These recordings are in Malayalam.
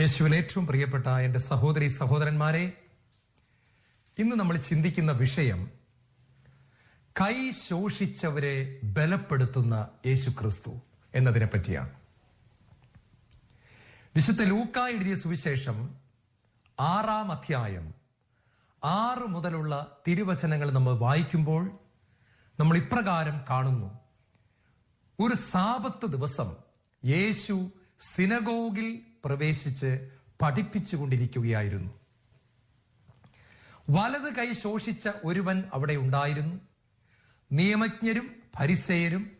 യേശുവിൽ ഏറ്റവും പ്രിയപ്പെട്ട എന്റെ സഹോദരി സഹോദരന്മാരെ ഇന്ന് നമ്മൾ ചിന്തിക്കുന്ന വിഷയം കൈ ശോഷിച്ചവരെ ബലപ്പെടുത്തുന്ന യേശു ക്രിസ്തു എന്നതിനെ പറ്റിയാണ്. വിശുദ്ധ ലൂക്ക എഴുതിയ സുവിശേഷം ആറാം അധ്യായം ആറ് മുതലുള്ള തിരുവചനങ്ങൾ നമ്മൾ വായിക്കുമ്പോൾ നമ്മൾ ഇപ്രകാരം കാണുന്നു. ഒരു സാപത്ത് ദിവസം യേശു സിനഗോഗിൽ പ്രവേശിച്ച് പഠിപ്പിച്ചു കൊണ്ടിരിക്കുകയായിരുന്നു വലത് കൈ ശോഷിച്ച ഒരുവൻ അവിടെ ഉണ്ടായിരുന്നു. നിയമജ്ഞരും പരിസയരും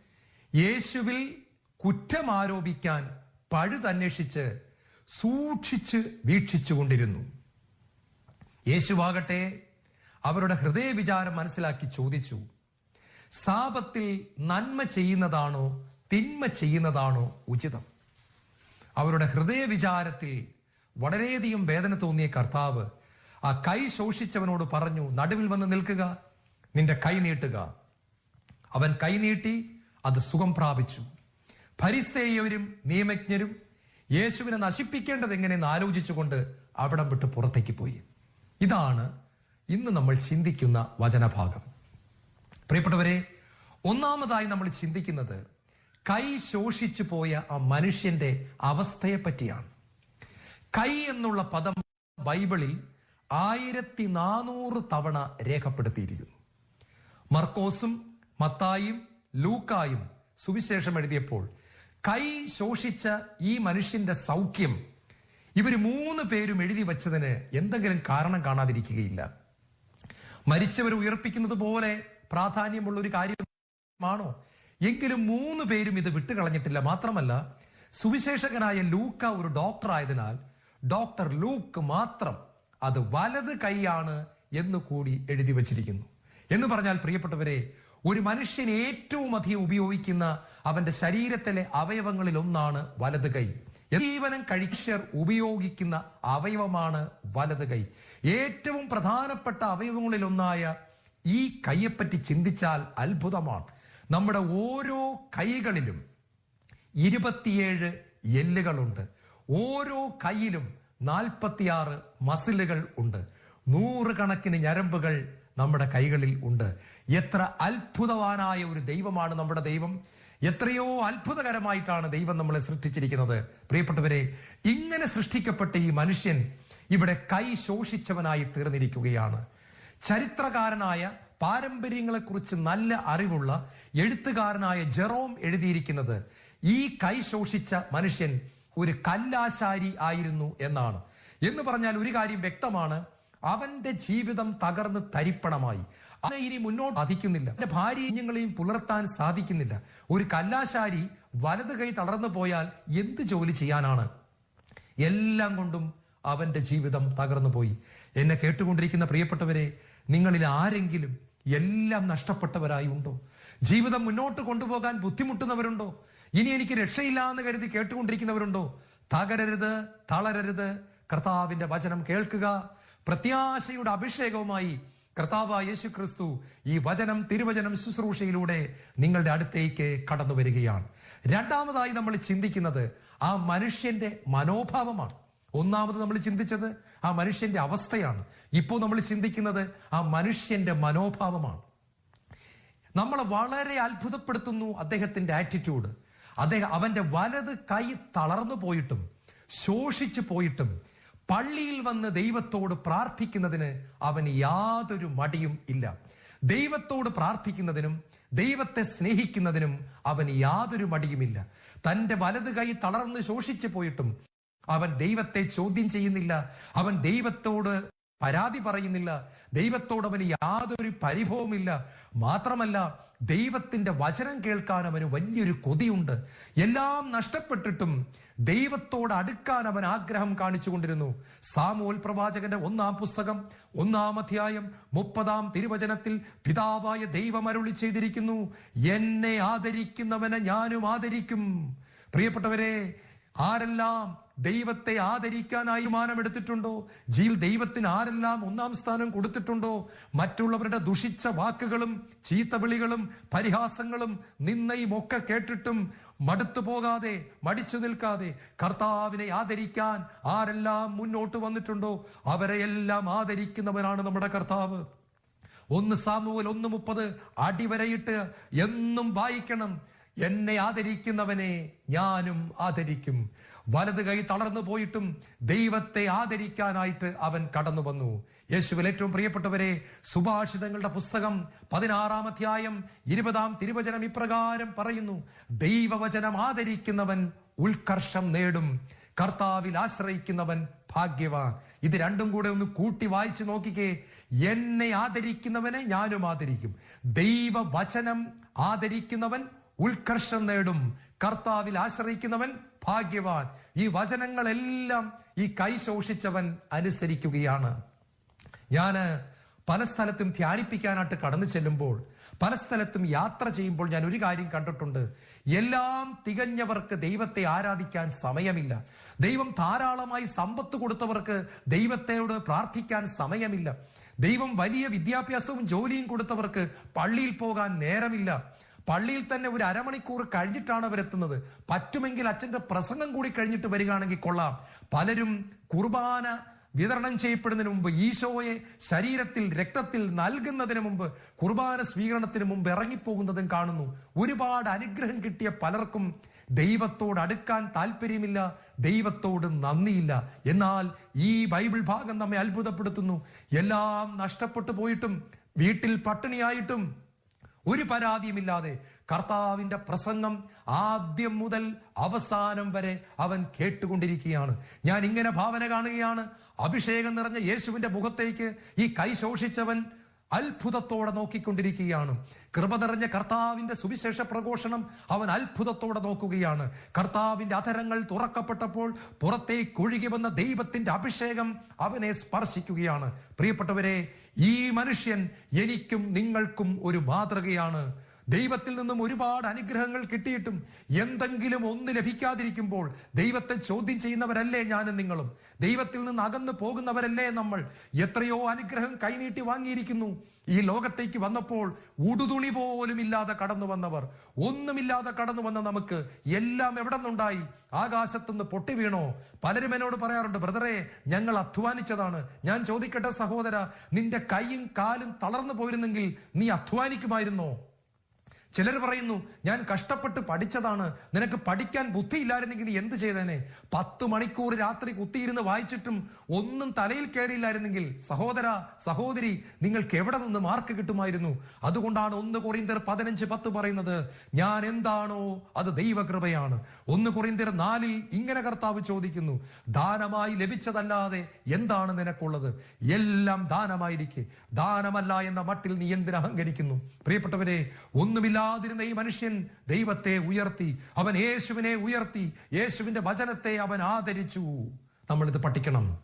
യേശുവിൽ കുറ്റം ആരോപിക്കാൻ പഴുതന്വേഷിച്ച് സൂക്ഷിച്ച് വീക്ഷിച്ചുകൊണ്ടിരുന്നു. യേശുവാകട്ടെ അവരുടെ ഹൃദയവിചാരം മനസ്സിലാക്കി ചോദിച്ചു സാപത്തിൽ നന്മ ചെയ്യുന്നതാണോ തിന്മ ചെയ്യുന്നതാണോ ഉചിതം? അവരുടെ ഹൃദയ വിചാരത്തിൽ വളരെയധികം വേദന തോന്നിയ കർത്താവ് ആ കൈ ശോഷിച്ചവനോട് പറഞ്ഞു നടുവിൽ വന്ന് നിൽക്കുക നിന്റെ കൈ നീട്ടുക. അവൻ കൈ നീട്ടി അത് സുഖം പ്രാപിച്ചു. പരിസേയവരും നിയമജ്ഞരും യേശുവിനെ നശിപ്പിക്കേണ്ടത് എങ്ങനെയെന്ന് ആലോചിച്ചുകൊണ്ട് അവിടം വിട്ട് പുറത്തേക്ക് പോയി. ഇതാണ് ഇന്ന് നമ്മൾ ചിന്തിക്കുന്ന വചനഭാഗം. പ്രിയപ്പെട്ടവരെ ഒന്നാമതായി നമ്മൾ ചിന്തിക്കുന്നത് കൈ ശോഷിച്ചു പോയ ആ മനുഷ്യന്റെ അവസ്ഥയെ പറ്റിയാണ് കൈ എന്നുള്ള പദം ബൈബിളിൽ ആയിരത്തി നാനൂറ് തവണ രേഖപ്പെടുത്തിയിരിക്കുന്നു. മർക്കോസും മത്തായും ലൂക്കായും സുവിശേഷം എഴുതിയപ്പോൾ കൈ ശോഷിച്ച ഈ മനുഷ്യന്റെ സൗഖ്യം ഇവർ മൂന്ന് പേരും എഴുതി വച്ചതിന് എന്തെങ്കിലും കാരണം കാണാതിരിക്കുകയില്ല. മരിച്ചവർ ഉയർപ്പിക്കുന്നത് പോലെ പ്രാധാന്യമുള്ള ഒരു കാര്യമാണോ? എങ്കിലും മൂന്ന് പേരും ഇത് വിട്ടുകളഞ്ഞിട്ടില്ല. മാത്രമല്ല സുവിശേഷകനായ ലൂക്ക ഒരു ഡോക്ടർ ആയതിനാൽ ഡോക്ടർ ലൂക്ക് മാത്രം അത് വലത് കൈയാണ് എന്ന് കൂടി എഴുതി വച്ചിരിക്കുന്നു. എന്ന് പറഞ്ഞാൽ പ്രിയപ്പെട്ടവരെ ഒരു മനുഷ്യൻ ഏറ്റവും അധികം ഉപയോഗിക്കുന്ന അവന്റെ ശരീരത്തിലെ അവയവങ്ങളിൽ ഒന്നാണ് വലത് കൈ. ജീവനം കഴിച്ചർ ഉപയോഗിക്കുന്ന അവയവമാണ് വലത് കൈ. ഏറ്റവും പ്രധാനപ്പെട്ട അവയവങ്ങളിൽ ഒന്നായ ഈ കൈയെപ്പറ്റി ചിന്തിച്ചാൽ അത്ഭുതമാണ്. നമ്മുടെ ഓരോ കൈകളിലും ഇരുപത്തിയേഴ് എല്ലുകളുണ്ട്. ഓരോ കൈയിലും നാൽപ്പത്തിയാറ് മസിലുകൾ ഉണ്ട്. നൂറുകണക്കിന് ഞരമ്പുകൾ നമ്മുടെ കൈകളിൽ ഉണ്ട്. എത്ര അത്ഭുതവാനായ ഒരു ദൈവമാണ് നമ്മുടെ ദൈവം. എത്രയോ അത്ഭുതകരമായിട്ടാണ് ദൈവം നമ്മളെ സൃഷ്ടിച്ചിരിക്കുന്നത്. പ്രിയപ്പെട്ടവരെ ഇങ്ങനെ സൃഷ്ടിക്കപ്പെട്ട ഈ മനുഷ്യൻ ഇവിടെ കൈ ശോഷിച്ചവനായി തീർന്നിരിക്കുകയാണ്. ചരിത്രകാരനായ പാരമ്പര്യങ്ങളെക്കുറിച്ച് നല്ല അറിവുള്ള എഴുത്തുകാരനായ ജെറോം എഴുതിയിരിക്കുന്നത് ഈ കൈ ശോഷിച്ച മനുഷ്യൻ ഒരു കല്ലാശാരി ആയിരുന്നു എന്നാണ്. എന്ന് പറഞ്ഞാൽ ഒരു കാര്യം വ്യക്തമാണ് അവന്റെ ജീവിതം തകർന്ന് തരിപ്പണമായി. അവനെ ഇനി മുന്നോട്ട് സാധിക്കുന്നില്ല അവന്റെ ഭാര്യങ്ങളെയും പുലർത്താൻ സാധിക്കുന്നില്ല. ഒരു കല്ലാശാരി വലത് കൈ തളർന്നു പോയാൽ എന്ത് ജോലി ചെയ്യാനാണ്? എല്ലാം കൊണ്ടും അവന്റെ ജീവിതം തകർന്നു പോയി. എന്നെ കേട്ടുകൊണ്ടിരിക്കുന്ന പ്രിയപ്പെട്ടവരെ നിങ്ങളിൽ ആരെങ്കിലും എല്ലാം നഷ്ടപ്പെട്ടവരായി ഉണ്ടോ? ജീവിതം മുന്നോട്ട് കൊണ്ടുപോകാൻ ബുദ്ധിമുട്ടുന്നവരുണ്ടോ? ഇനി എനിക്ക് രക്ഷയില്ല എന്ന് കരുതി കേട്ടുകൊണ്ടിരിക്കുന്നവരുണ്ടോ? തകരരുത് തളരരുത്. കർത്താവിന്റെ വചനം കേൾക്കുക. പ്രത്യാശയുടെ അഭിഷേകവുമായി കർത്താവ് യേശു ക്രിസ്തു ഈ വചനം തിരുവചനം ശുശ്രൂഷയിലൂടെ നിങ്ങളുടെ അടുത്തേക്ക് കടന്നു വരികയാണ്. രണ്ടാമതായി നമ്മൾ ചിന്തിക്കുന്നത് ആ മനുഷ്യന്റെ മനോഭാവമാണ്. ഒന്നാമത് നമ്മൾ ചിന്തിച്ചത് ആ മനുഷ്യന്റെ അവസ്ഥയാണ്. ഇപ്പോൾ നമ്മൾ ചിന്തിക്കുന്നത് ആ മനുഷ്യന്റെ മനോഭാവമാണ്. നമ്മളെ വളരെ അത്ഭുതപ്പെടുത്തുന്നു അദ്ദേഹത്തിന്റെ ആറ്റിറ്റ്യൂഡ് അദ്ദേഹം അവന്റെ വലത് കൈ തളർന്നു പോയിട്ടും ശോഷിച്ചു പോയിട്ടും പള്ളിയിൽ വന്ന് ദൈവത്തോട് പ്രാർത്ഥിക്കുന്നതിന് അവന് യാതൊരു മടിയും ഇല്ല. ദൈവത്തോട് പ്രാർത്ഥിക്കുന്നതിനും ദൈവത്തെ സ്നേഹിക്കുന്നതിനും അവന് യാതൊരു മടിയുമില്ല. തന്റെ വലത് കൈ തളർന്ന് ശോഷിച്ചു പോയിട്ടും അവൻ ദൈവത്തെ ചോദ്യം ചെയ്യുന്നില്ല. അവൻ ദൈവത്തോട് പരാതി പറയുന്നില്ല. ദൈവത്തോട് അവന് യാതൊരു പരിഭവമില്ല മാത്രമല്ല ദൈവത്തിന്റെ വചനം കേൾക്കാൻ അവന് വലിയൊരു കൊതിയുണ്ട്. എല്ലാം നഷ്ടപ്പെട്ടിട്ടും ദൈവത്തോട് അടുക്കാൻ അവൻ ആഗ്രഹം കാണിച്ചുകൊണ്ടിരുന്നു. സാമൂൽ പ്രവാചകന്റെ ഒന്നാം പുസ്തകം ഒന്നാം അധ്യായം മുപ്പതാം തിരുവചനത്തിൽ പിതാവായ ദൈവം അരുളി ചെയ്തിരിക്കുന്നു. എന്നെ ആദരിക്കുന്നവനെ ഞാനും ആദരിക്കും. പ്രിയപ്പെട്ടവരെ ആരെല്ലാം ദൈവത്തെ ആദരിക്കാനായി തീരുമാനമെടുത്തിട്ടുണ്ടോ ജീൽ ദൈവത്തിന് ആരെല്ലാം ഒന്നാം സ്ഥാനം കൊടുത്തിട്ടുണ്ടോ? മറ്റുള്ളവരുടെ ദുഷിച്ച വാക്കുകളും ചീത്തവിളികളും പരിഹാസങ്ങളും നിന്നയും ഒക്കെ കേട്ടിട്ടും മടുത്തു പോകാതെ മടിച്ചു നിൽക്കാതെ കർത്താവിനെ ആദരിക്കാൻ ആരെല്ലാം മുന്നോട്ട് വന്നിട്ടുണ്ടോ? അവരെയെല്ലാം ആദരിക്കുന്നവനാണ് നമ്മുടെ കർത്താവ്. ഒന്ന് സാമുവൽ ഒന്ന് മുപ്പത് അടിവരയിട്ട് എന്നും വായിക്കണം. എന്നെ ആദരിക്കുന്നവനെ ഞാനും ആദരിക്കും. വലത് കൈ തളർന്നു പോയിട്ടും ദൈവത്തെ ആദരിക്കാനായിട്ട് അവൻ കടന്നു വന്നു. യേശുവിൽ ഏറ്റവും പ്രിയപ്പെട്ടവരെ സുഭാഷിതങ്ങളുടെ പുസ്തകം പതിനാറാം അധ്യായം ഇരുപതാം തിരുവചനം ഇപ്രകാരം പറയുന്നു. ദൈവവചനം ആദരിക്കുന്നവൻ ഉത്കർഷം നേടും. കർത്താവിൽ ആശ്രയിക്കുന്നവൻ ഭാഗ്യവാൻ. ഇത് രണ്ടും കൂടെ ഒന്ന് കൂട്ടി വായിച്ചു നോക്കിക്കേ. എന്നെ ആദരിക്കുന്നവനെ ഞാനും ആദരിക്കും. ദൈവവചനം ആദരിക്കുന്നവൻ ഉത്കർഷം നേടും. കർത്താവിൽ ആശ്രയിക്കുന്നവൻ ഭാഗ്യവാൻ. ഈ വചനങ്ങളെല്ലാം ഈ കൈ ശോഷിച്ചവൻ അനുസരിക്കുകയാണ്. ഞാൻ പല സ്ഥലത്തും ധ്യാനിപ്പിക്കാനായിട്ട് കടന്നു ചെല്ലുമ്പോൾ പല സ്ഥലത്തും യാത്ര ചെയ്യുമ്പോൾ ഞാൻ ഒരു കാര്യം കണ്ടിട്ടുണ്ട്. എല്ലാം തികഞ്ഞവർക്ക് ദൈവത്തെ ആരാധിക്കാൻ സമയമില്ല. ദൈവം ധാരാളമായി സമ്പത്ത് കൊടുത്തവർക്ക് ദൈവത്തോട് പ്രാർത്ഥിക്കാൻ സമയമില്ല. ദൈവം വലിയ വിദ്യാഭ്യാസവും ജോലിയും കൊടുത്തവർക്ക് പള്ളിയിൽ പോകാൻ നേരമില്ല. പള്ളിയിൽ തന്നെ ഒരു അരമണിക്കൂർ കഴിഞ്ഞിട്ടാണ് അവരെത്തുന്നത് പറ്റുമെങ്കിൽ അച്ഛന്റെ പ്രസംഗം കൂടി കഴിഞ്ഞിട്ട് വരികയാണെങ്കിൽ കൊള്ളാം. പലരും കുർബാന വിതരണം ചെയ്യപ്പെടുന്നതിന് മുമ്പ് ഈശോയെ ശരീരത്തിൽ രക്തത്തിൽ നൽകുന്നതിന് മുമ്പ് കുർബാന സ്വീകരണത്തിന് മുമ്പ് ഇറങ്ങിപ്പോകുന്നതും കാണുന്നു. ഒരുപാട് അനുഗ്രഹം കിട്ടിയ പലർക്കും ദൈവത്തോട് അടുക്കാൻ താല്പര്യമില്ല ദൈവത്തോട് നന്ദിയില്ല. എന്നാൽ ഈ ബൈബിൾ ഭാഗം നമ്മെ അത്ഭുതപ്പെടുത്തുന്നു. എല്ലാം നഷ്ടപ്പെട്ടു പോയിട്ടും വീട്ടിൽ പട്ടിണിയായിട്ടും ഒരു പരാതിയുമില്ലാതെ കർത്താവിന്റെ പ്രസംഗം ആദ്യം മുതൽ അവസാനം വരെ അവൻ കേട്ടുകൊണ്ടിരിക്കുകയാണ്. ഞാൻ ഇങ്ങനെ ഭാവന കാണുകയാണ്. അഭിഷേകം നിറഞ്ഞ യേശുവിന്റെ മുഖത്തേക്ക് ഈ കൈ ശോഷിച്ചവൻ അത്ഭുതത്തോടെ നോക്കിക്കൊണ്ടിരിക്കുകയാണ്. കൃപ നിറഞ്ഞ കർത്താവിന്റെ സുവിശേഷ പ്രഘോഷണം അവൻ അത്ഭുതത്തോടെ നോക്കുകയാണ്. കർത്താവിന്റെ അധരങ്ങൾ തുറക്കപ്പെട്ടപ്പോൾ പുറത്തേക്ക് ഒഴുകി വന്ന ദൈവത്തിന്റെ അഭിഷേകം അവനെ സ്പർശിക്കുകയാണ്. പ്രിയപ്പെട്ടവരെ ഈ മനുഷ്യൻ എനിക്കും നിങ്ങൾക്കും ഒരു മാതൃകയാണ്. ദൈവത്തിൽ നിന്നും ഒരുപാട് അനുഗ്രഹങ്ങൾ കിട്ടിയിട്ടും എന്തെങ്കിലും ഒന്ന് ലഭിക്കാതിരിക്കുമ്പോൾ ദൈവത്തെ ചോദ്യം ചെയ്യുന്നവരല്ലേ ഞാനും നിങ്ങളും? ദൈവത്തിൽ നിന്ന് അകന്നു പോകുന്നവരല്ലേ നമ്മൾ? എത്രയോ അനുഗ്രഹം കൈനീട്ടി വാങ്ങിയിരിക്കുന്നു. ഈ ലോകത്തേക്ക് വന്നപ്പോൾ ഉടുതുണി പോലും ഇല്ലാതെ കടന്നു വന്നവർ. ഒന്നുമില്ലാതെ കടന്നു വന്ന നമുക്ക് എല്ലാം എവിടെ നിന്നുണ്ടായി? ആകാശത്തുനിന്ന് പൊട്ടി വീണോ? പലരും എന്നോട് പറയാറുണ്ട് ബ്രദറെ ഞങ്ങൾ അധ്വാനിച്ചതാണ്. ഞാൻ ചോദിക്കട്ടെ സഹോദര നിന്റെ കൈയും കാലും തളർന്നു പോയിരുന്നെങ്കിൽ നീ അധ്വാനിക്കുമായിരുന്നോ? ചിലർ പറയുന്നു ഞാൻ കഷ്ടപ്പെട്ട് പഠിച്ചതാണ്. നിനക്ക് പഠിക്കാൻ ബുദ്ധിയില്ലായിരുന്നെങ്കിൽ നീ എന്ത് ചെയ്തേനെ? പത്ത് മണിക്കൂർ രാത്രി കുത്തിയിരുന്ന് വായിച്ചിട്ടും ഒന്നും തലയിൽ കയറിയില്ലായിരുന്നെങ്കിൽ സഹോദര സഹോദരി നിങ്ങൾക്ക് എവിടെ നിന്ന് മാർക്ക് കിട്ടുമായിരുന്നു? അതുകൊണ്ടാണ് ഒന്ന് കുറിന്തർ പതിനഞ്ച് പത്ത് പറയുന്നത്. ഞാൻ എന്താണോ അത് ദൈവകൃപയാണ്. ഒന്ന് കുറിന്തർ നാലിൽ ഇങ്ങനെ കർത്താവ് ചോദിക്കുന്നു ദാനമായി ലഭിച്ചതല്ലാതെ എന്താണ് നിനക്കുള്ളത്? എല്ലാം ദാനമായിരിക്കെ. ദാനമല്ല എന്ന മട്ടിൽ നീ എന്തിനഹങ്കരിക്കുന്നു? പ്രിയപ്പെട്ടവരെ പ്രിയപ്പെട്ടവരെ ഒന്നുമില്ലാതിരുന്ന ഈ മനുഷ്യൻ ദൈവത്തെ ഉയർത്തി അവൻ യേശുവിനെ ഉയർത്തി യേശുവിന്റെ വചനത്തെ അവൻ ആദരിച്ചു. നമ്മളിത് പഠിക്കണം.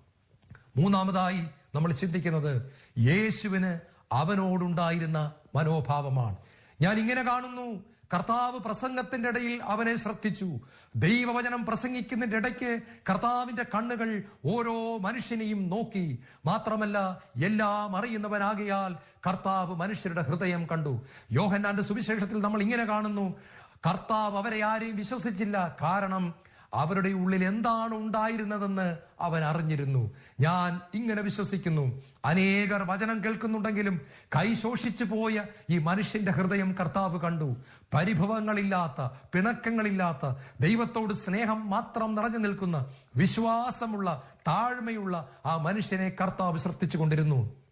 മൂന്നാമതായി നമ്മൾ ചിന്തിക്കുന്നത് യേശുവിന് അവനോടുണ്ടായിരുന്ന മനോഭാവമാണ്. ഞാൻ ഇങ്ങനെ കാണുന്നു കർത്താവ് പ്രസംഗത്തിന്റെ ഇടയിൽ അവനെ ശ്രദ്ധിച്ചു. ദൈവവചനം പ്രസംഗിക്കുന്നതിന്റെ ഇടയ്ക്ക് കർത്താവിന്റെ കണ്ണുകൾ ഓരോ മനുഷ്യനെയും നോക്കി. മാത്രമല്ല എല്ലാം അറിയുന്നവനാകിയാൽ കർത്താവ് മനുഷ്യരുടെ ഹൃദയം കണ്ടു. യോഹന്നാന്റെ സുവിശേഷത്തിൽ നമ്മൾ ഇങ്ങനെ കാണുന്നു. കർത്താവ് അവരെ ആരെയും വിശ്വസിച്ചില്ല. കാരണം അവരുടെ ഉള്ളിൽ എന്താണ് ഉണ്ടായിരുന്നതെന്ന് അവൻ അറിഞ്ഞിരുന്നു. ഞാൻ ഇങ്ങനെ വിശ്വസിക്കുന്നു. അനേകർ വചനം കേൾക്കുന്നുണ്ടെങ്കിലും കൈ ശോഷിച്ചു പോയ ഈ മനുഷ്യന്റെ ഹൃദയം കർത്താവ് കണ്ടു. പരിഭവങ്ങളില്ലാത്ത പിണക്കങ്ങളില്ലാത്ത ദൈവത്തോട് സ്നേഹം മാത്രം നിറഞ്ഞു നിൽക്കുന്ന വിശ്വാസമുള്ള താഴ്മയുള്ള ആ മനുഷ്യനെ കർത്താവ് ശ്രദ്ധിച്ചു കൊണ്ടിരുന്നു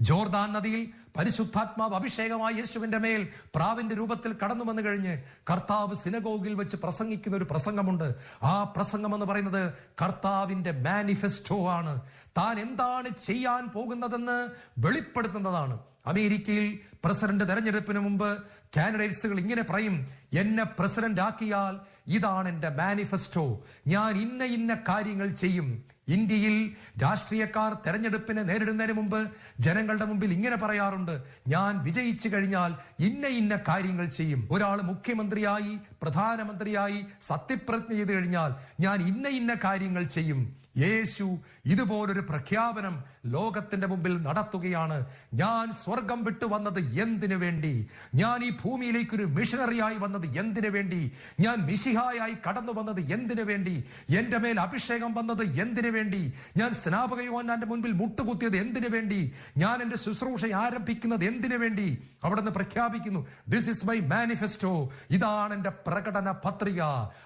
ജോർദാൻ നദിയിൽ പരിശുദ്ധാത്മാവ് അഭിഷേകമായി യേശുവിന്റെ മേൽ പ്രാവിന്റെ രൂപത്തിൽ കടന്നു വന്നു കഴിഞ്ഞ് കർത്താവ് സിനഗോഗിൽ വെച്ച് പ്രസംഗിക്കുന്ന ഒരു പ്രസംഗമുണ്ട്. ആ പ്രസംഗം എന്ന് പറയുന്നത് കർത്താവിന്റെ മാനിഫെസ്റ്റോ ആണ്. താൻ എന്താണ് ചെയ്യാൻ പോകുന്നതെന്ന് വെളിപ്പെടുത്തുന്നതാണ്. അമേരിക്കയിൽ പ്രസിഡന്റ് തെരഞ്ഞെടുപ്പിന് മുമ്പ് കാൻഡിഡേറ്റ്സുകൾ ഇങ്ങനെ പറയും എന്നെ പ്രസിഡന്റ് ആക്കിയാൽ ഇതാണ് എന്റെ മാനിഫെസ്റ്റോ. ഞാൻ ഇന്ന ഇന്ന കാര്യങ്ങൾ ചെയ്യും. ഇന്ത്യയിൽ രാഷ്ട്രീയക്കാർ തെരഞ്ഞെടുപ്പിനെ നേരിടുന്നതിന് മുമ്പ് ജനങ്ങളുടെ മുമ്പിൽ ഇങ്ങനെ പറയാറുണ്ട് ഞാൻ വിജയിച്ചു കഴിഞ്ഞാൽ ഇന്ന ഇന്ന കാര്യങ്ങൾ ചെയ്യും. ഒരാൾ മുഖ്യമന്ത്രിയായി പ്രധാനമന്ത്രിയായി സത്യപ്രതിജ്ഞ ചെയ്തു കഴിഞ്ഞാൽ ഞാൻ ഇന്ന ഇന്ന കാര്യങ്ങൾ ചെയ്യും. യേശു ഇതുപോലൊരു പ്രഖ്യാപനം ലോകത്തിന്റെ മുമ്പിൽ നടത്തുകയാണ്. ഞാൻ സ്വർഗം വിട്ടു വന്നത് എന്തിനു വേണ്ടി? ഞാൻ ഈ ഭൂമിയിലേക്ക് ഒരു മിഷണറിയായി വന്നത് എന്തിനു വേണ്ടി? ഞാൻ മിശിഹായായി കടന്നു വന്നത് എന്തിനു വേണ്ടി? എന്റെ മേൽ അഭിഷേകം വന്നത് എന്തിനു വേണ്ടി? ഞാൻ സ്നാപകയോന്നാന്റെ മുൻപിൽ മുട്ടുകുത്തിയത് എന്തിനു വേണ്ടി? ഞാൻ എന്റെ ശുശ്രൂഷ ആരംഭിക്കുന്നത് എന്തിനു വേണ്ടി? അവിടെ നിന്ന് പ്രഖ്യാപിക്കുന്നു ദിസ് ഇസ് മൈ മാനിഫെസ്റ്റോ ഇതാണ് എന്റെ പ്രകടന പത്രിക.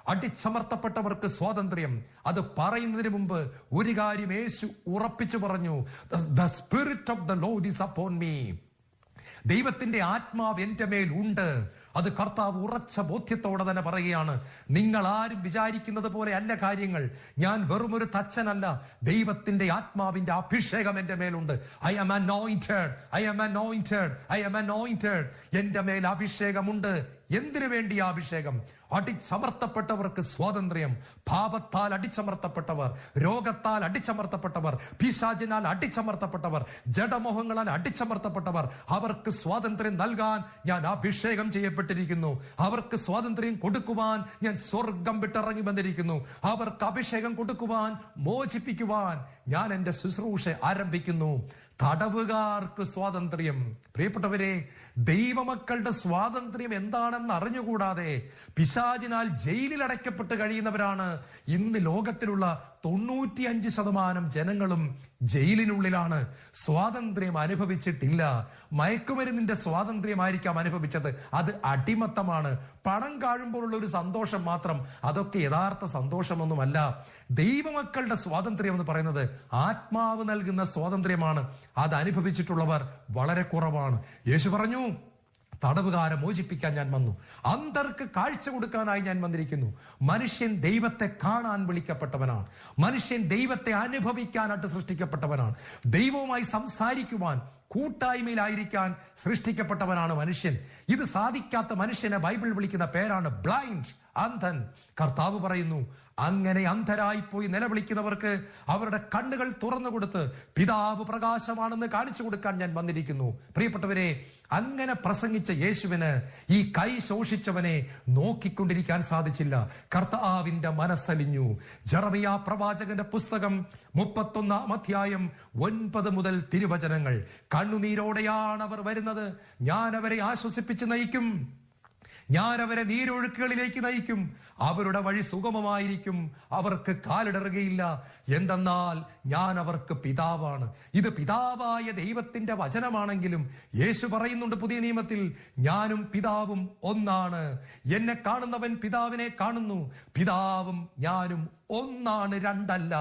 അടിച്ചമർത്തപ്പെട്ടവർക്ക് സ്വാതന്ത്ര്യം. അത് പറയുന്നതിന് മുമ്പ് ഒരു കാര്യം യേശു ഉറപ്പിച്ചു പറഞ്ഞു the spirit of the Lord is upon me ദൈവത്തിന്റെ ആത്മാവ് എന്റെ മേൽ ഉണ്ട്. അത് കർത്താവ് ഉറച്ച ബോധ്യത്തോടെ തന്നെ പറയുകയാണ് നിങ്ങൾ ആരും വിചാരിക്കുന്നത് പോലെ അല്ല കാര്യങ്ങൾ. ഞാൻ വെറും ഒരു തച്ചനല്ല. ദൈവത്തിന്റെ ആത്മാവിന്റെ അഭിഷേകം എന്റെ മേലുണ്ട്. I am anointed I am anointed I am anointed എന്റെ മേൽ അഭിഷേകമുണ്ട്. എന്തിനു വേണ്ടി അഭിഷേകം? അടിച്ചമർത്തപ്പെട്ടവർക്ക് സ്വാതന്ത്ര്യം പാപത്താൽ അടിച്ചമർത്തപ്പെട്ടവർ രോഗത്താൽ അടിച്ചമർത്തപ്പെട്ടവർ പിശാചിനാൽ അടിച്ചമർത്തപ്പെട്ടവർ ജഡമോഹങ്ങളാൽ അടിച്ചമർത്തപ്പെട്ടവർ അവർക്ക് സ്വാതന്ത്ര്യം നൽകാൻ ഞാൻ അഭിഷേകം ചെയ്യപ്പെട്ടിരിക്കുന്നു. അവർക്ക് സ്വാതന്ത്ര്യം കൊടുക്കുവാൻ ഞാൻ സ്വർഗം വിട്ടിറങ്ങി വന്നിരിക്കുന്നു. അവർക്ക് അഭിഷേകം കൊടുക്കുവാൻ മോചിപ്പിക്കുവാൻ ഞാൻ എന്റെ ശുശ്രൂഷ ആരംഭിക്കുന്നു. തടവുകാർക്ക് സ്വാതന്ത്ര്യം. പ്രിയപ്പെട്ടവരെ ദൈവമക്കളുടെ സ്വാതന്ത്ര്യം എന്താണെന്ന് അറിഞ്ഞുകൂടാതെ പിശാചിനാൽ ജയിലിൽ അടയ്ക്കപ്പെട്ട് കഴിയുന്നവരാണ്. ഇന്ന് ലോകത്തിലുള്ള തൊണ്ണൂറ്റിയഞ്ച് ശതമാനം ജനങ്ങളും ജയിലിനുള്ളിലാണ്. സ്വാതന്ത്ര്യം അനുഭവിച്ചിട്ടില്ല. മയക്കുമരുന്നിന്റെ സ്വാതന്ത്ര്യമായിരിക്കാം അനുഭവിച്ചത്. അത് അടിമത്തമാണ്. പണം കാഴുമ്പോഴുള്ള ഒരു സന്തോഷം മാത്രം. അതൊക്കെ യഥാർത്ഥ സന്തോഷമൊന്നുമല്ല. ദൈവമക്കളുടെ സ്വാതന്ത്ര്യം എന്ന് പറയുന്നത് ആത്മാവ് നൽകുന്ന സ്വാതന്ത്ര്യമാണ്. അത് അനുഭവിച്ചിട്ടുള്ളവർ വളരെ കുറവാണ്. യേശു പറഞ്ഞു തടവുകാരെ മോചിപ്പിക്കാൻ ഞാൻ വന്നു. അന്തർക്ക് കാഴ്ച കൊടുക്കാനായി ഞാൻ വന്നിരിക്കുന്നു. മനുഷ്യൻ ദൈവത്തെ കാണാൻ വിളിക്കപ്പെട്ടവനാണ്. മനുഷ്യൻ ദൈവത്തെ അനുഭവിക്കാനായിട്ട് സൃഷ്ടിക്കപ്പെട്ടവനാണ്. ദൈവവുമായി സംസാരിക്കുവാൻ കൂട്ടായ്മയിലായിരിക്കാൻ സൃഷ്ടിക്കപ്പെട്ടവനാണ് മനുഷ്യൻ. ഇത് സാധിക്കാത്ത മനുഷ്യനെ ബൈബിൾ വിളിക്കുന്ന പേരാണ് ബ്ലൈൻഡ് അന്ധൻ. കർത്താവ് പറയുന്നു അങ്ങനെ അന്ധരായി പോയി നിലവിളിക്കുന്നവർക്ക് അവരുടെ കണ്ണുകൾ തുറന്നു കൊടുത്ത് പിതാവ് പ്രകാശമാണെന്ന് കാണിച്ചു കൊടുക്കാൻ ഞാൻ വന്നിരിക്കുന്നു. പ്രിയപ്പെട്ടവരെ അങ്ങനെ പ്രസംഗിച്ച യേശുവിന് ഈ കൈ ശോഷിച്ചവനെ നോക്കിക്കൊണ്ടിരിക്കാൻ സാധിച്ചില്ല. കർത്താവിന്റെ മനസ്സലിഞ്ഞു. ജറവിയ പ്രവാചകന്റെ പുസ്തകം മുപ്പത്തൊന്നാം അധ്യായം ഒൻപത് മുതൽ തിരുവചനങ്ങൾ. കണ്ണുനീരോടെയാണ് അവർ വരുന്നത്. ഞാൻ അവരെ ആശ്വസിപ്പിച്ച് നയിക്കും. ഞാൻ അവരെ നീരൊഴുക്കുകളിലേക്ക് നയിക്കും. അവരുടെ വഴി സുഗമമായിരിക്കും. അവർക്ക് കാലിടറുകയില്ല. എന്തെന്നാൽ ഞാൻ അവർക്ക് പിതാവാണ്. ഇത് പിതാവായ ദൈവത്തിന്റെ വചനമാണെങ്കിലും യേശു പറയുന്നുണ്ട് പുതിയ നിയമത്തിൽ ഞാനും പിതാവും ഒന്നാണ്. എന്നെ കാണുന്നവൻ പിതാവിനെ കാണുന്നു. പിതാവും ഞാനും ഒന്നാണ് രണ്ടല്ല.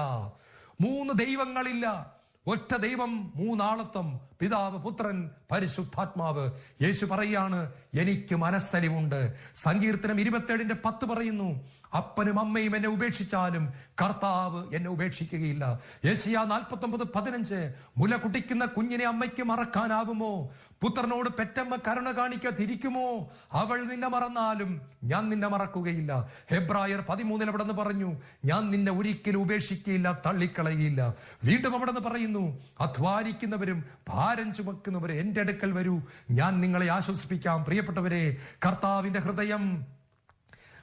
മൂന്ന് ദൈവങ്ങളില്ല. ഒറ്റ ദൈവം മൂന്നാളത്വം പിതാവ് പുത്രൻ പരിശുദ്ധാത്മാവ്. യേശു പറയാണ് എനിക്ക് മനസ്സലിവുണ്ട്. സങ്കീർത്തനം ഇരുപത്തേഴിന്റെ പത്ത് പറയുന്നു അപ്പനും അമ്മയും എന്നെ ഉപേക്ഷിച്ചാലും കർത്താവ് എന്നെ ഉപേക്ഷിക്കുകയില്ല. യേശിയ നാൽപ്പത്തി ഒമ്പത് പതിനഞ്ച് മുല കുട്ടിക്കുന്ന കുഞ്ഞിനെ അമ്മയ്ക്ക് മറക്കാനാവുമോ? പുത്രനോട് പെറ്റമ്മ കരുണ കാണിക്കാതിരിക്കുമോ അവൾ നിന്നെ മറന്നാലും ഞാൻ നിന്നെ മറക്കുകയില്ല. ഹെബ്രായർ പതിമൂന്നിൽ അവിടെ നിന്ന് പറഞ്ഞു ഞാൻ നിന്നെ ഒരിക്കലും ഉപേക്ഷിക്കുകയില്ല തള്ളിക്കളയില്ല വീണ്ടും അവിടെ നിന്ന് പറയുന്നു അധ്വാനിക്കുന്നവരും ഭാരം ചുമക്കുന്നവരും എന്റെ അടുക്കൽ വരൂ. ഞാൻ നിങ്ങളെ ആശ്വസിപ്പിക്കാം. പ്രിയപ്പെട്ടവരെ കർത്താവിന്റെ ഹൃദയം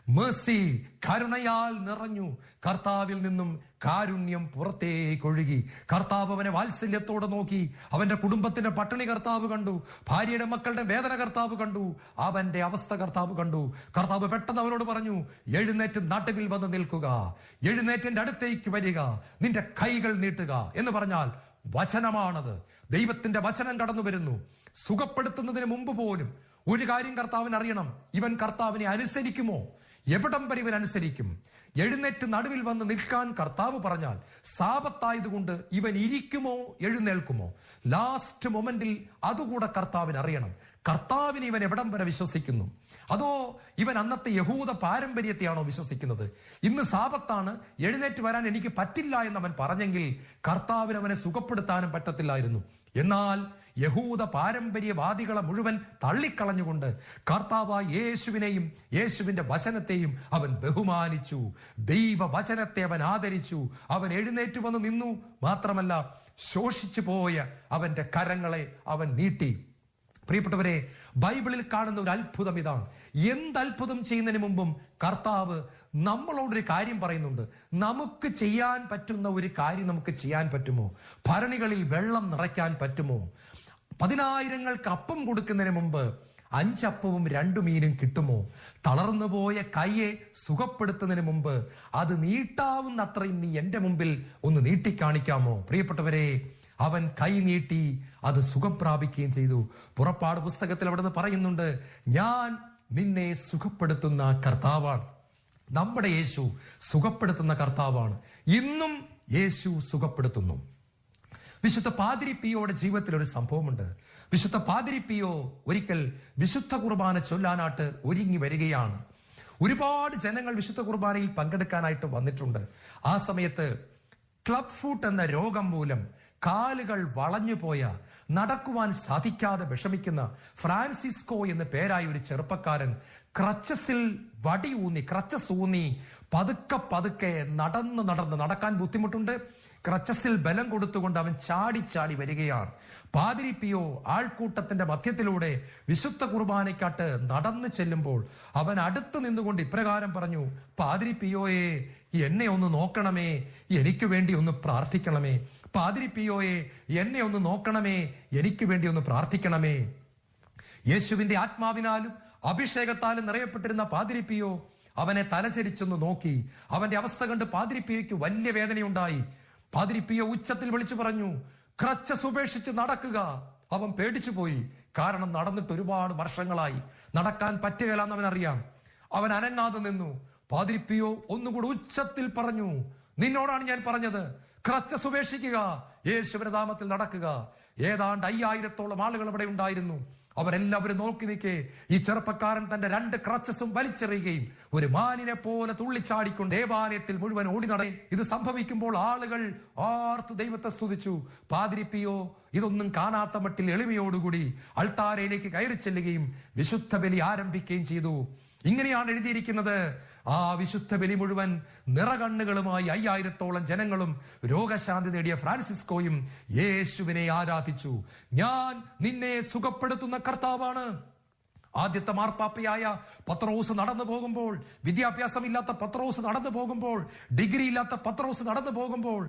മേഴ്സി കരുണയാൽ നിറഞ്ഞു. കർത്താവിൽ നിന്നും കാരുണ്യം പുറത്തേക്കൊഴുകി കർത്താവ് അവനെ വാത്സല്യത്തോടെ നോക്കി. അവന്റെ കുടുംബത്തിന്റെ പട്ടിണി കർത്താവ് കണ്ടു. ഭാര്യയുടെ മക്കളുടെ വേദന കർത്താവ് കണ്ടു. അവന്റെ അവസ്ഥ കർത്താവ് കണ്ടു. കർത്താവ് പെട്ടെന്ന് അവനോട് പറഞ്ഞു എഴുന്നേറ്റ് നടുവിൽ വന്ന് നിൽക്കുക. എഴുന്നേറ്റിന്റെ അടുത്തേക്ക് വരിക. നിന്റെ കൈകൾ നീട്ടുക. എന്ന് പറഞ്ഞാൽ വചനമാണത്. ദൈവത്തിന്റെ വചനം കടന്നു വരുന്നു സുഖപ്പെടുത്തുന്നതിന് മുമ്പ് പോലും ഒരു കാര്യം കർത്താവിന് അറിയണം ഇവൻ കർത്താവിനെ അനുസരിക്കുമോ? എവിടം വരെ അനുസരിക്കും എഴുന്നേറ്റ് നടുവിൽ വന്ന് നിൽക്കാൻ കർത്താവ് പറഞ്ഞാൽ സാപത്തായതുകൊണ്ട് ഇവൻ ഇരിക്കുമോ എഴുന്നേൽക്കുമോ? ലാസ്റ്റ് മൊമെന്റിൽ അതുകൂടെ കർത്താവിന് അറിയണം. കർത്താവിന് ഇവൻ എവിടം വരെ വിശ്വസിക്കുന്നു? അതോ ഇവൻ അന്നത്തെ യഹൂദ പാരമ്പര്യത്തെയാണോ വിശ്വസിക്കുന്നത്? ഇന്ന് സാപത്താണ് എഴുന്നേറ്റ് വരാൻ എനിക്ക് പറ്റില്ല എന്ന് അവൻ പറഞ്ഞെങ്കിൽ കർത്താവിന് അവനെ സുഖപ്പെടുത്താനും പറ്റത്തില്ലായിരുന്നു. എന്നാൽ യഹൂദ പാരമ്പര്യവാദികളെ മുഴുവൻ തള്ളിക്കളഞ്ഞുകൊണ്ട് കർത്താവായ യേശുവിനെയും യേശുവിന്റെ വചനത്തെയും അവൻ ബഹുമാനിച്ചു. ദൈവ വചനത്തെ അവൻ ആദരിച്ചു. അവൻ എഴുന്നേറ്റ് വന്ന് നിന്നു. മാത്രമല്ല ശോഷിച്ചു പോയ അവന്റെ കരങ്ങളെ അവൻ നീട്ടി. പ്രിയപ്പെട്ടവരെ ബൈബിളിൽ കാണുന്ന ഒരു അത്ഭുതം ഇതാണ്. എന്ത് അത്ഭുതം ചെയ്യുന്നതിന് മുമ്പും കർത്താവ് നമ്മളോടൊരു കാര്യം പറയുന്നുണ്ട്. നമുക്ക് ചെയ്യാൻ പറ്റുന്ന ഒരു കാര്യം നമുക്ക് ചെയ്യാൻ പറ്റുമോ? ഭരണികളിൽ വെള്ളം നിറയ്ക്കാൻ പറ്റുമോ? പതിനായിരങ്ങൾക്ക് അപ്പം കൊടുക്കുന്നതിന് മുമ്പ് അഞ്ചപ്പവും രണ്ടു മീനും കിട്ടുമോ? തളർന്നു പോയ കൈയെ സുഖപ്പെടുത്തുന്നതിന് മുമ്പ് അത് നീട്ടാവുന്ന അത്രയും നീ എന്റെ മുമ്പിൽ ഒന്ന് നീട്ടിക്കാണിക്കാമോ? പ്രിയപ്പെട്ടവരെ അവൻ കൈ നീട്ടി അത് സുഖം പ്രാപിക്കുകയും ചെയ്തു. പുറപ്പാട് പുസ്തകത്തിൽ അവിടെ നിന്ന് പറയുന്നുണ്ട് ഞാൻ നിന്നെ സുഖപ്പെടുത്തുന്ന കർത്താവാണ്. നമ്മുടെ യേശു സുഖപ്പെടുത്തുന്ന കർത്താവാണ്. ഇന്നും യേശു സുഖപ്പെടുത്തുന്നു. വിശുദ്ധ പാതിരിപ്പിയോടെ ജീവിതത്തിൽ ഒരു സംഭവമുണ്ട്. വിശുദ്ധ പാതിരിപ്പിയോ ഒരിക്കൽ വിശുദ്ധ കുർബാന ചൊല്ലാനായിട്ട് ഒരുങ്ങി വരികയാണ്. ഒരുപാട് ജനങ്ങൾ വിശുദ്ധ കുർബാനയിൽ പങ്കെടുക്കാനായിട്ട് വന്നിട്ടുണ്ട്. ആ സമയത്ത് ക്ലബ് ഫൂട്ട് എന്ന രോഗം മൂലം കാലുകൾ വളഞ്ഞുപോയ നടക്കുവാൻ സാധിക്കാതെ വിഷമിക്കുന്ന ഫ്രാൻസിസ്കോ എന്ന പേരായ ഒരു ചെറുപ്പക്കാരൻ ക്രച്ചസിൽ വടി ഊന്നി ക്രച്ചസ് ഊന്നി പതുക്കെ പതുക്കെ നടന്ന് നടന്ന് നടക്കാൻ ബുദ്ധിമുട്ടുണ്ട്. ക്രച്ചസിൽ ബലം കൊടുത്തുകൊണ്ട് അവൻ ചാടി ചാടി വരികയാണ്. പാതിരിപ്പിയോ ആൾക്കൂട്ടത്തിന്റെ മധ്യത്തിലൂടെ വിശുദ്ധ കുർബാനയ്ക്കാട്ട് നടന്നു ചെല്ലുമ്പോൾ അവൻ അടുത്ത് നിന്നുകൊണ്ട് ഇപ്രകാരം പറഞ്ഞു പാതിരിപ്പിയോയെ എന്നെ ഒന്ന് നോക്കണമേ എനിക്ക് വേണ്ടി ഒന്ന് പ്രാർത്ഥിക്കണമേ. പാതിരിപ്പിയോയെ എന്നെ ഒന്ന് നോക്കണമേ എനിക്ക് വേണ്ടി ഒന്ന് പ്രാർത്ഥിക്കണമേ. യേശുവിന്റെ ആത്മാവിനാലും അഭിഷേകത്താലും നിറയപ്പെട്ടിരുന്ന പാതിരിപ്പിയോ അവനെ തലചരിച്ചൊന്ന് നോക്കി. അവന്റെ അവസ്ഥ കണ്ട് പാതിരിപ്പിയോയ്ക്ക് വലിയ വേദനയുണ്ടായി. പാതിരിപ്പിയോ ഉച്ചത്തിൽ വിളിച്ചു പറഞ്ഞു ക്രച്ച ഉപേക്ഷിച്ച് നടക്കുക. അവൻ പേടിച്ചു പോയി കാരണം നടന്നിട്ട് ഒരുപാട് വർഷങ്ങളായി. നടക്കാൻ പറ്റുകയില്ലെന്ന് അവൻ അറിയാം അവൻ അനങ്ങാതെ നിന്നു. പാതിരിപ്പിയോ ഒന്നുകൂടി ഉച്ചത്തിൽ പറഞ്ഞു നിന്നോടാണ് ഞാൻ പറഞ്ഞത്. ക്രച്ചസ് ഉപേക്ഷിക്കുക. യേശുവിന്റെ നാമത്തിൽ നടക്കുക. ഏതാണ്ട് അയ്യായിരത്തോളം ആളുകൾ ഇവിടെ ഉണ്ടായിരുന്നു. അവരെല്ലാവരും നോക്കി നിൽക്കേ. ഈ ചെറുപ്പക്കാരൻ തന്റെ രണ്ട് ക്രച്ചസും വലിച്ചെറിയുകയും ഒരു മാനിനെ പോലെ തുള്ളിച്ചാടിക്കൊണ്ട് ദേവാലയത്തിൽ മുഴുവൻ ഓടി നട ഇത് സംഭവിക്കുമ്പോൾ ആളുകൾ ആർത്ത് ദൈവത്തെ സ്തുതിച്ചു. പാതിരിപ്പിയോ ഇതൊന്നും കാണാത്ത മട്ടിൽ എളിമയോടുകൂടി അൾത്താരയിലേക്ക് കയറി ചെല്ലുകയും വിശുദ്ധ ബലി ആരംഭിക്കുകയും ചെയ്തു. ഇങ്ങനെയാണ് എഴുതിയിരിക്കുന്നത്. ആ വിശുദ്ധ ബലി മുഴുവൻ നിറകണ്ണുകളുമായി അയ്യായിരത്തോളം ജനങ്ങളും രോഗശാന്തി നേടിയ ഫ്രാൻസിസ്കോയും യേശുവിനെ ആരാധിച്ചു. ഞാൻ നിന്നെ സുഖപ്പെടുത്തുന്ന കർത്താവാണ്. ആദ്യത്തെ മാർപ്പാപ്പയായ പത്രോസ് നടന്നു പോകുമ്പോൾ വിദ്യാഭ്യാസമില്ലാത്ത പത്രോസ് നടന്നു പോകുമ്പോൾ ഡിഗ്രി ഇല്ലാത്ത പത്രോസ് നടന്നു പോകുമ്പോൾ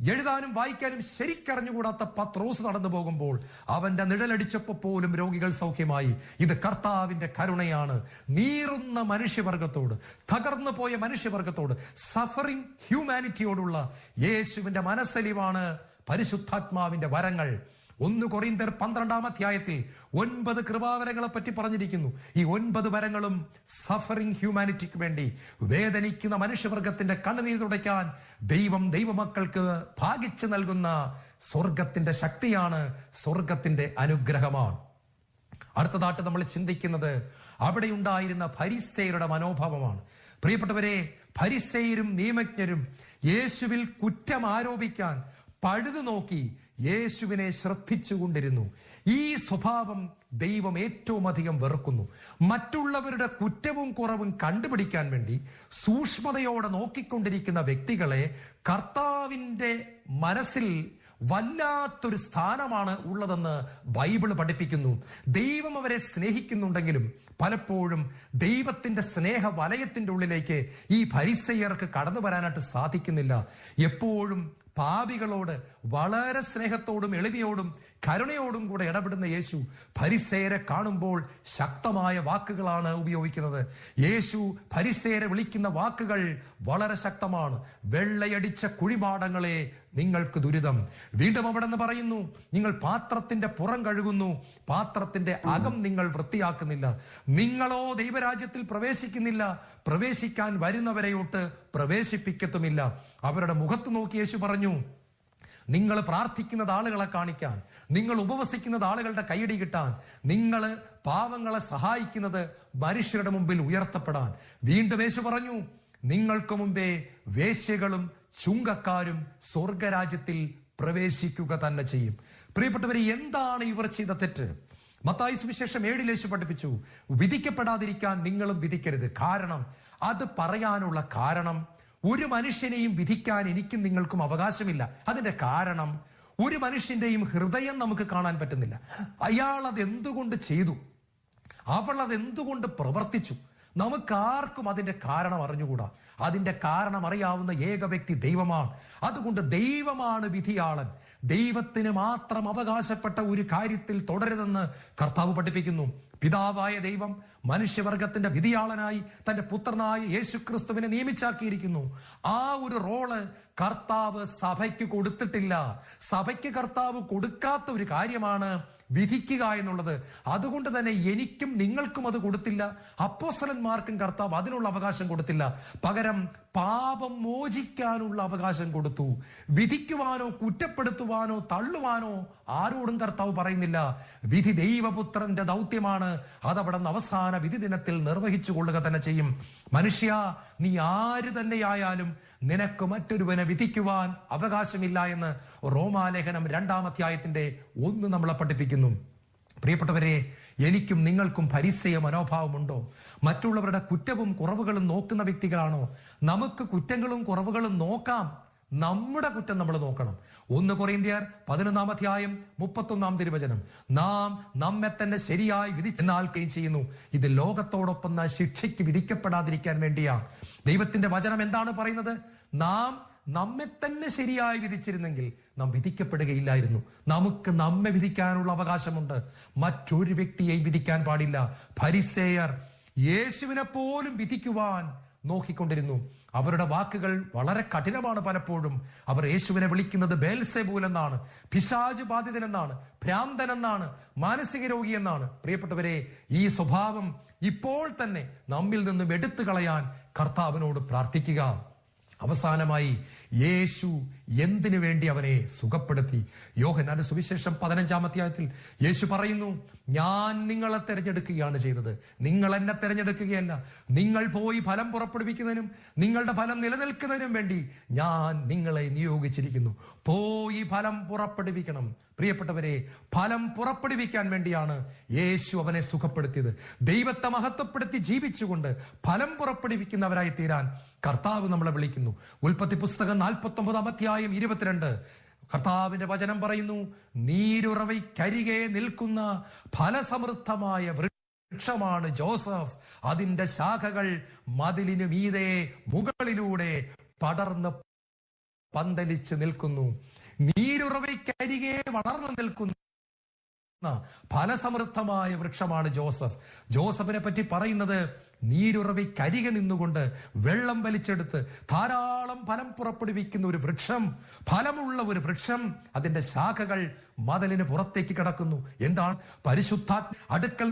എഴുതാനും വായിക്കാനും ശരിക്കറിഞ്ഞുകൂടാത്ത പത്രോസ് നടന്നു പോകുമ്പോൾ അവന്റെ നിഴലടിച്ചപ്പോ പോലും രോഗികൾ സൗഖ്യമായി. ഇത് കർത്താവിന്റെ കരുണയാണ്. നീറുന്ന മനുഷ്യവർഗത്തോട് തകർന്നു പോയ മനുഷ്യവർഗത്തോട് സഫറിംഗ് ഹ്യൂമാനിറ്റിയോടുള്ള യേശുവിന്റെ മനസ്സലിവാണ് പരിശുദ്ധാത്മാവിന്റെ വരങ്ങൾ. ഒന്ന് കൊറിയന്തർ പന്ത്രണ്ടാം അധ്യായത്തിൽ ഒൻപത് കൃപാവരങ്ങളെ പറ്റി പറഞ്ഞിരിക്കുന്നു. ഈ ഒൻപത് വരങ്ങളും സഫറിംഗ് ഹ്യൂമാനിറ്റിക്ക് വേണ്ടി വേദനിക്കുന്ന മനുഷ്യവർഗത്തിന്റെ കണ്ണുനീർ തുടയ്ക്കാൻ ദൈവം ദൈവമക്കൾക്ക് ഭാഗിച്ചു നൽകുന്ന സ്വർഗത്തിന്റെ ശക്തിയാണ് സ്വർഗത്തിന്റെ അനുഗ്രഹമാണ്. അടുത്തതായിട്ട് നമ്മൾ ചിന്തിക്കുന്നത് അവിടെ ഉണ്ടായിരുന്ന ഫരിസേയരുടെ മനോഭാവമാണ്. പ്രിയപ്പെട്ടവരെ ഫരിസേയരും നിയമജ്ഞരും യേശുവിൽ കുറ്റം ആരോപിക്കാൻ പഴുതു നോക്കി യേശുവിനെ ശ്രദ്ധിച്ചുകൊണ്ടിരുന്നു. ഈ സ്വഭാവം ദൈവം ഏറ്റവും അധികം വെറുക്കുന്നു. മറ്റുള്ളവരുടെ കുറ്റവും കുറവും കണ്ടുപിടിക്കാൻ വേണ്ടി സൂക്ഷ്മതയോടെ നോക്കിക്കൊണ്ടിരിക്കുന്ന വ്യക്തികളെ കർത്താവിന്റെ മനസ്സിൽ വല്ലാത്തൊരു സ്ഥാനമാണ് ഉള്ളതെന്ന് ബൈബിൾ പഠിപ്പിക്കുന്നു. ദൈവം അവരെ സ്നേഹിക്കുന്നുണ്ടെങ്കിലും പലപ്പോഴും ദൈവത്തിന്റെ സ്നേഹ വലയത്തിന്റെ ഉള്ളിലേക്ക് ഈ പരിസയർക്ക് കടന്നു വരാനായിട്ട് സാധിക്കുന്നില്ല. എപ്പോഴും പാപികളോട് വളരെ സ്നേഹത്തോടും എളിമയോടും കരുണയോടും കൂടെ ഇടപെടുന്ന യേശു പരിസേരെ കാണുമ്പോൾ ശക്തമായ വാക്കുകളാണ് ഉപയോഗിക്കുന്നത്. യേശു പരിസേരെ വിളിക്കുന്ന വാക്കുകൾ വളരെ ശക്തമാണ്. വെള്ളയടിച്ച കുഴിപാടങ്ങളെ നിങ്ങൾക്ക് ദുരിതം. വീണ്ടും അവിടെ നിന്ന് പറയുന്നു നിങ്ങൾ പാത്രത്തിന്റെ പുറം കഴുകുന്നു പാത്രത്തിന്റെ അകം നിങ്ങൾ വൃത്തിയാക്കുന്നില്ല. നിങ്ങളോ ദൈവരാജ്യത്തിൽ പ്രവേശിക്കുന്നില്ല. പ്രവേശിക്കാൻ വരുന്നവരെയോട്ട് പ്രവേശിപ്പിക്കത്തുമില്ല. അവരുടെ മുഖത്ത് നോക്കി യേശു പറഞ്ഞു നിങ്ങൾ പ്രാർത്ഥിക്കുന്നത് ആളുകളെ കാണിക്കാൻ നിങ്ങൾ ഉപവസിക്കുന്നത് ആളുകളുടെ കൈയടി കിട്ടാൻ നിങ്ങൾ പാവങ്ങളെ സഹായിക്കുന്നത് മനുഷ്യരുടെ മുമ്പിൽ ഉയർത്തപ്പെടാൻ. വീണ്ടും യേശു പറഞ്ഞു നിങ്ങൾക്ക് മുമ്പേ വേശ്യകളും ചുങ്കക്കാരും സ്വർഗരാജ്യത്തിൽ പ്രവേശിക്കുക തന്നെ ചെയ്യും. പ്രിയപ്പെട്ടവരെ എന്താണ് ഇവർ ചെയ്ത തെറ്റ്? മത്തായി സുവിശേഷം ഏഴിലേശു പഠിപ്പിച്ചു വിധിക്കപ്പെടാതിരിക്കാൻ നിങ്ങളും വിധിക്കരുത്. കാരണം അത് പറയാനുള്ള കാരണം ഒരു മനുഷ്യനെയും വിധിക്കാൻ എനിക്കും നിങ്ങൾക്കും അവകാശമില്ല. അതിന്റെ കാരണം ഒരു മനുഷ്യന്റെയും ഹൃദയം നമുക്ക് കാണാൻ പറ്റുന്നില്ല. അയാൾ അത് എന്തുകൊണ്ട് ചെയ്തു? അവൾ അത് എന്തുകൊണ്ട് പ്രവർത്തിച്ചു? നമുക്കാർക്കും അതിന്റെ കാരണം അറിഞ്ഞുകൂടാ. അതിന്റെ കാരണം അറിയാവുന്ന ഏക വ്യക്തി ദൈവമാണ്. അതുകൊണ്ട് ദൈവമാണ് വിധിയാളൻ. ദൈവത്തിന് മാത്രം അവകാശപ്പെട്ട ഒരു കാര്യത്തിൽ തുടരുതെന്ന് കർത്താവ് പഠിപ്പിക്കുന്നു. പിതാവായ ദൈവം മനുഷ്യവർഗത്തിന്റെ വിധിയാളനായി തന്റെ പുത്രനായ യേശുക്രിസ്തുവിനെ നിയമിച്ചാക്കിയിരിക്കുന്നു. ആ ഒരു റോൾ കർത്താവ് സഭയ്ക്ക് കൊടുത്തിട്ടില്ല. സഭയ്ക്ക് കർത്താവ് കൊടുക്കാത്ത ഒരു കാര്യമാണ് വിധിക്കുക എന്നുള്ളത്. അതുകൊണ്ട് തന്നെ എനിക്കും നിങ്ങൾക്കും അത് കൊടുത്തില്ല. അപ്പോസ്തലന്മാർക്കും കർത്താവ് അതിനുള്ള അവകാശം കൊടുത്തില്ല. പകരം പാപം മോചിക്കാനുള്ള അവകാശം കൊടുത്തു. വിധിക്കുവാനോ കുറ്റപ്പെടുത്തുവാനോ തള്ളുവാനോ ആരോടും കർത്താവ് പറയുന്നില്ല. വിധി ദൈവപുത്രന്റെ ദൗത്യമാണ്. അതവിടെ നിന്ന് അവസാന വിധി ദിനത്തിൽ നിർവഹിച്ചു കൊള്ളുക തന്നെ ചെയ്യും. മനുഷ്യ നീ ആര് തന്നെയായാലും നിനക്ക് മറ്റൊരുവനെ വിധിക്കുവാൻ അവകാശമില്ല എന്ന് റോമാലേഖനം രണ്ടാം അധ്യായത്തിന്റെ ഒന്ന് നമ്മളെ പഠിപ്പിക്കുന്നു. പ്രിയപ്പെട്ടവരെ എനിക്കും നിങ്ങൾക്കും പരിസയ മനോഭാവമുണ്ടോ? മറ്റുള്ളവരുടെ കുറ്റവും കുറവുകളും നോക്കുന്ന വ്യക്തികളാണോ? നമുക്ക് കുറ്റങ്ങളും കുറവുകളും നോക്കാം. നമ്മുടെ കുറ്റം നമ്മൾ നോക്കണം. ഒന്ന് കൊറിന്ത്യർ പതിനൊന്നാം അധ്യായം മുപ്പത്തൊന്നാം തിരുവചനം. നാം നമ്മെ തന്നെ ശരിയായി വിധിച്ചെന്നാൽക്കുകയും ചെയ്യുന്നു. ഇത് ലോകത്തോടൊപ്പം ശിക്ഷയ്ക്ക് വിധിക്കപ്പെടാതിരിക്കാൻ വേണ്ടിയാണ്. ദൈവത്തിന്റെ വചനം എന്താണ് പറയുന്നത്? നാം നമ്മെ തന്നെ ശരിയായി വിധിച്ചിരുന്നെങ്കിൽ നാം വിധിക്കപ്പെടുകയില്ലായിരുന്നു. നമുക്ക് നമ്മെ വിധിക്കാനുള്ള അവകാശമുണ്ട്. മറ്റൊരു വ്യക്തിയെയും വിധിക്കാൻ പാടില്ല. പരിസേയർ യേശുവിനെ പോലും വിധിക്കുവാൻ നോക്കിക്കൊണ്ടിരുന്നു. അവരുടെ വാക്കുകൾ വളരെ കഠിനമാണ് പലപ്പോഴും. അവർ യേശുവിനെ വിളിക്കുന്നത് ബേൽസെബൂൽ എന്നാണ് പിശാജ് ഭ്രാന്തൻ എന്നാണ് മാനസിക രോഗി എന്നാണ്. പ്രിയപ്പെട്ടവരെ ഈ സ്വഭാവം ഇപ്പോൾ തന്നെ നമ്മിൽ നിന്നും എടുത്തു കളയാൻ കർത്താവിനോട് പ്രാർത്ഥിക്കുക. അവസാനമായി യേശു എന്തിനു വേണ്ടി അവനെ സുഖപ്പെടുത്തി? യോഹനാന്റെ സുവിശേഷം പതിനഞ്ചാം അധ്യായത്തിൽ യേശു പറയുന്നു ഞാൻ നിങ്ങളെ തിരഞ്ഞെടുക്കുകയാണ് ചെയ്തത്. നിങ്ങൾ എന്നെ തിരഞ്ഞെടുക്കുകയല്ല. നിങ്ങൾ പോയി ഫലം പുറപ്പെടുവിക്കുന്നതിനും നിങ്ങളുടെ ഫലം നിലനിൽക്കുന്നതിനും വേണ്ടി ഞാൻ നിങ്ങളെ നിയോഗിച്ചിരിക്കുന്നു. പോയി ഫലം പുറപ്പെടുവിക്കണം. പ്രിയപ്പെട്ടവരെ ഫലം പുറപ്പെടുവിക്കാൻ വേണ്ടിയാണ് യേശു അവനെ സുഖപ്പെടുത്തിയത്. ദൈവത്തെ മഹത്വപ്പെടുത്തി ജീവിച്ചുകൊണ്ട് ഫലം പുറപ്പെടുവിക്കുന്നവരായി തീരാൻ കർത്താവ് നമ്മളെ വിളിക്കുന്നു. ഉൽപ്പത്തി പുസ്തകം നാൽപ്പത്തി ഒമ്പതാം അധ്യായം ഇരുപത്തിരണ്ട്. കർത്താവിന്റെ വചനം പറയുന്നു നീരുറവയ്ക്കരികെ നിൽക്കുന്ന ഫലസമൃദ്ധമായ വൃക്ഷമാണ് ജോസഫ്. അതിന്റെ ശാഖകൾ മതിലിനു മീതെ മുകളിലൂടെ പടർന്ന് പന്തലിച്ച് നിൽക്കുന്നു. നീരുറവയ്ക്കരികെ വളർന്നു നിൽക്കുന്നു ഫലസമൃദ്ധമായ വൃക്ഷമാണ് ജോസഫ്. ജോസഫിനെ പറ്റി പറയുന്നത് നീരുറവയ്ക്കരികെ നിന്നുകൊണ്ട് വെള്ളം വലിച്ചെടുത്ത് ധാരാളം ഫലം പുറപ്പെടുവിക്കുന്ന ഒരു വൃക്ഷം ഫലമുള്ള ഒരു വൃക്ഷം അതിന്റെ ശാഖകൾ മതലിന് പുറത്തേക്ക് കിടക്കുന്നു. എന്താണ്? പരിശുദ്ധ അടുക്കൽ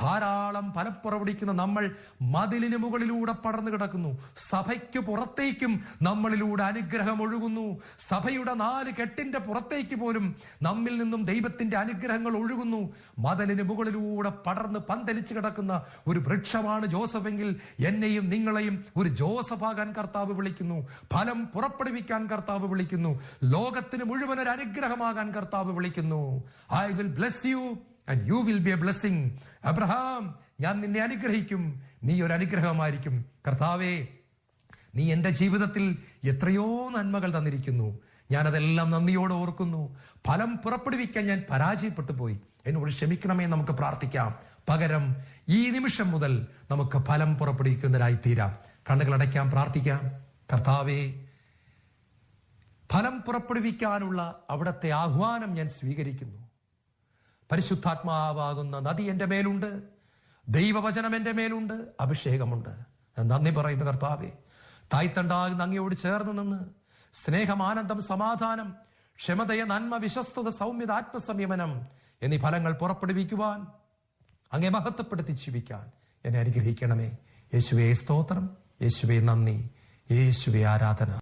ധാരാളം ഫലം പുറപ്പെടുവിക്കുന്ന നമ്മൾ മതിലിന് മുകളിലൂടെ പടർന്നു കിടക്കുന്നു. സഭയ്ക്ക് പുറത്തേക്കും നമ്മളിലൂടെ അനുഗ്രഹം ഒഴുകുന്നു. സഭയുടെ നാല് കെട്ടിന്റെ പുറത്തേക്ക് പോലും നമ്മിൽ നിന്നും ദൈവത്തിന്റെ അനുഗ്രഹങ്ങൾ ഒഴുകുന്നു. മതലിന് മുകളിലൂടെ പടർന്ന് പന്തലിച്ച് കിടക്കുന്ന ഒരു വൃക്ഷമാണ് ജോസഫ്. എങ്കിൽ എന്നെയും നിങ്ങളെയും ഒരു ജോസഫാകാൻ കർത്താവ് വിളിക്കുന്നു. ഫലം പുറപ്പെടുവിക്കാൻ കർത്താവ് വിളിക്കുന്നു. ലോകത്തിന് മുഴുവൻ ഒരു അനുഗ്രഹമാകാൻ കർത്താവ് വിളിക്കുന്നു. I will bless you and you will be a blessing Abraham ഞാൻ നിന്നെ അനുഗ്രഹിക്കും. നീ ഒരു അനുഗ്രഹമായിരിക്കും. കർത്താവേ നീ എന്റെ ജീവിതത്തിൽ എത്രയോ നന്മകൾ തന്നിരിക്കുന്നു. ഞാനതെല്ലാം നന്ദിയോടെ ഓർക്കുന്നു. ഫലം പുറപ്പെടുവിക്കാൻ ഞാൻ പരാജയപ്പെട്ടു പോയി എന്നോട് ക്ഷമിക്കണമേ നമുക്ക് പ്രാർത്ഥിക്കാം. പകരം ഈ നിമിഷം മുതൽ നമുക്ക് ഫലം പുറപ്പെടുവിക്കുന്നവരായി തീരാം കണ്ണുകൾ അടയ്ക്കാം പ്രാർത്ഥിക്കാം. കർത്താവേ ഫലം പുറപ്പെടുവിക്കാനുള്ള അവിടത്തെ ആഹ്വാനം ഞാൻ സ്വീകരിക്കുന്നു. പരിശുദ്ധാത്മാവാകുന്ന നദി എന്റെ മേലുണ്ട്. ദൈവവചനം എന്റെ മേലുണ്ട്. അഭിഷേകമുണ്ട്. നന്ദി പറയുന്നു കർത്താവേ. തായ്തണ്ടാകുന്ന അങ്ങയോട് ചേർന്ന് നിന്ന് സ്നേഹം ആനന്ദം സമാധാനം ക്ഷമതയ നന്മ വിശ്വസ്തത സൗമ്യത ആത്മസംയമനം എന്നീ ഫലങ്ങൾ പുറപ്പെടുവിക്കുവാൻ അങ്ങേ മഹത്വപ്പെടുത്തി ജീവിക്കാൻ എന്നെ അനുഗ്രഹിക്കണമേ. യേശുവേ സ്തോത്രം. യേശുവേ നന്ദി. യേശുവേ ആരാധന.